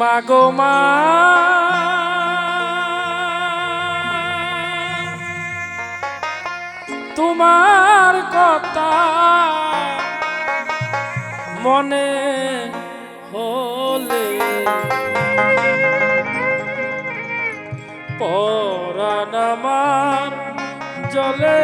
মাগো মা। তোমার কথা মনে হলে পরাণ আমার জলে।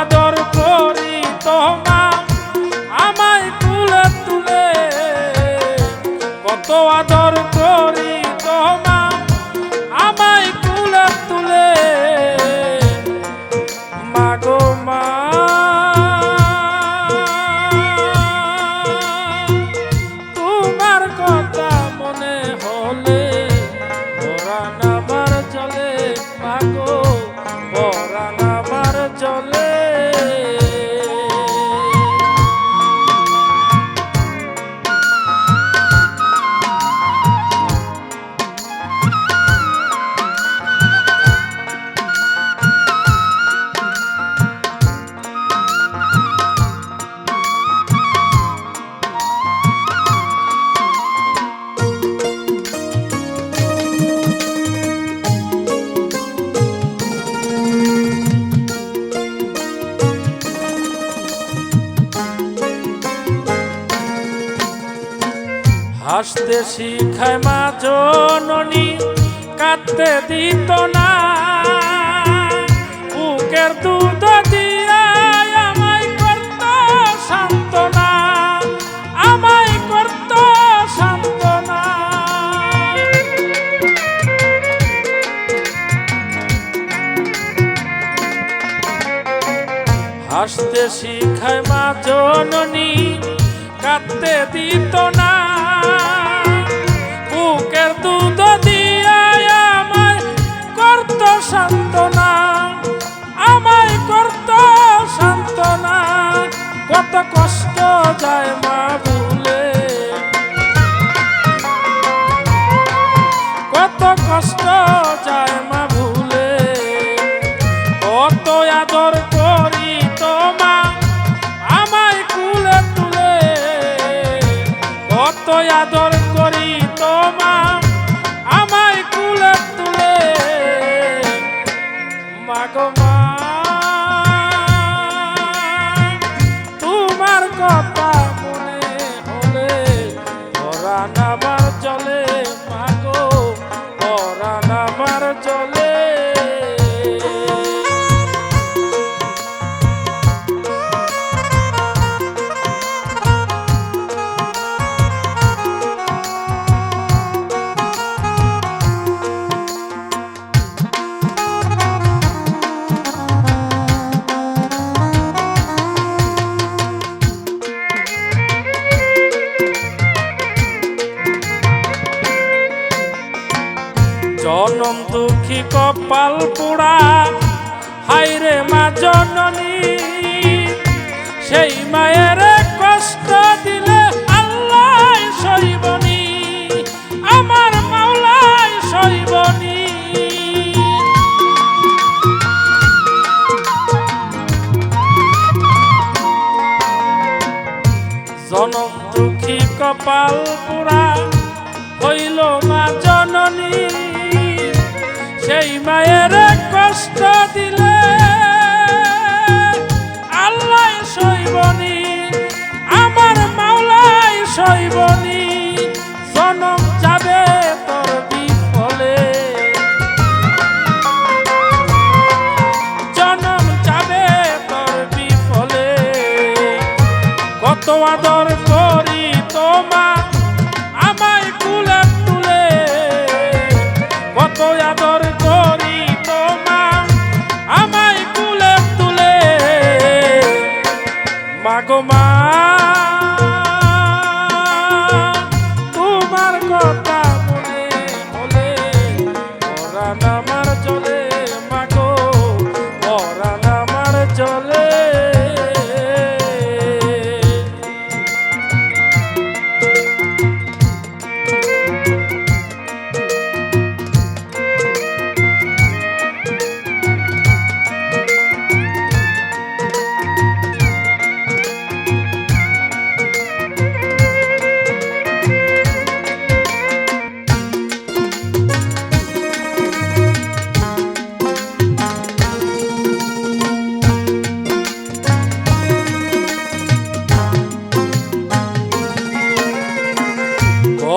আদর করি তোমা আমায় তুলে তুলে। কত আদর হাসতে শিখায় মা জননী, কাঁদতে দিত না। বুকের দুধ দিয়া আমায় করত সান্ত্বনা, আমায় করত সান্ত্বনা। হাসতে শিখায় মা জননী, কাঁদতে দিত না। কষ্ট যায় মা ভুলে কত কষ্ট যায় মা ভুলে কত আদর করি তোমা আমায় কুলে তুলে। কত আদর করি তোমা আমায় কুলে তুলে। মাগো মা। জনম দুঃখী কপাল পোড়া। হাইরে মা জননী, সেই মায়ের কষ্ট দিলে আল্লাহ সইবনি আমার মাওলাই সইবনি জনম দুঃখী কপাল পোড়া হইল মা জননী। সেই মায়ের কষ্ট দিলে আল্লাহ সইবনি আমার মাওলাই সইবনি জনম যাবে তোর বিফলে। জনম যাবে তোর বিফলে। কত আদর করি তোমা আমায় কুলে তুলে কত আদর মাগো মা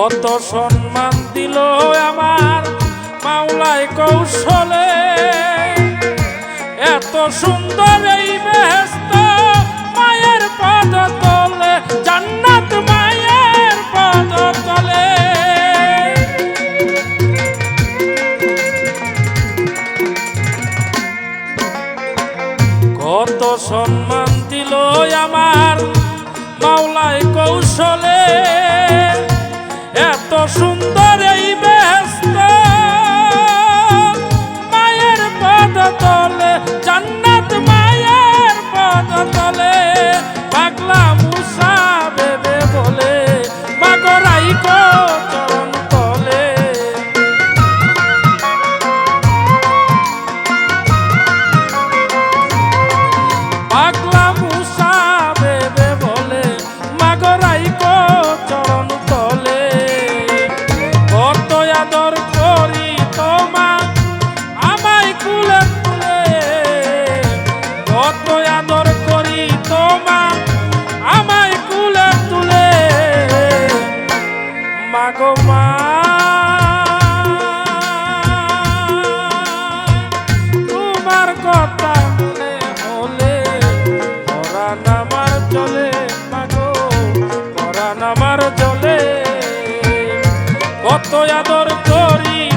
কত সম্মান দিল আমার মাওলায় কৌশলে। এত সুন্দর এই মেহেজ গো মা কথা মনে হলে পরাণ আমার চলে মাগো পরাণ আমার চলে কত আদর করি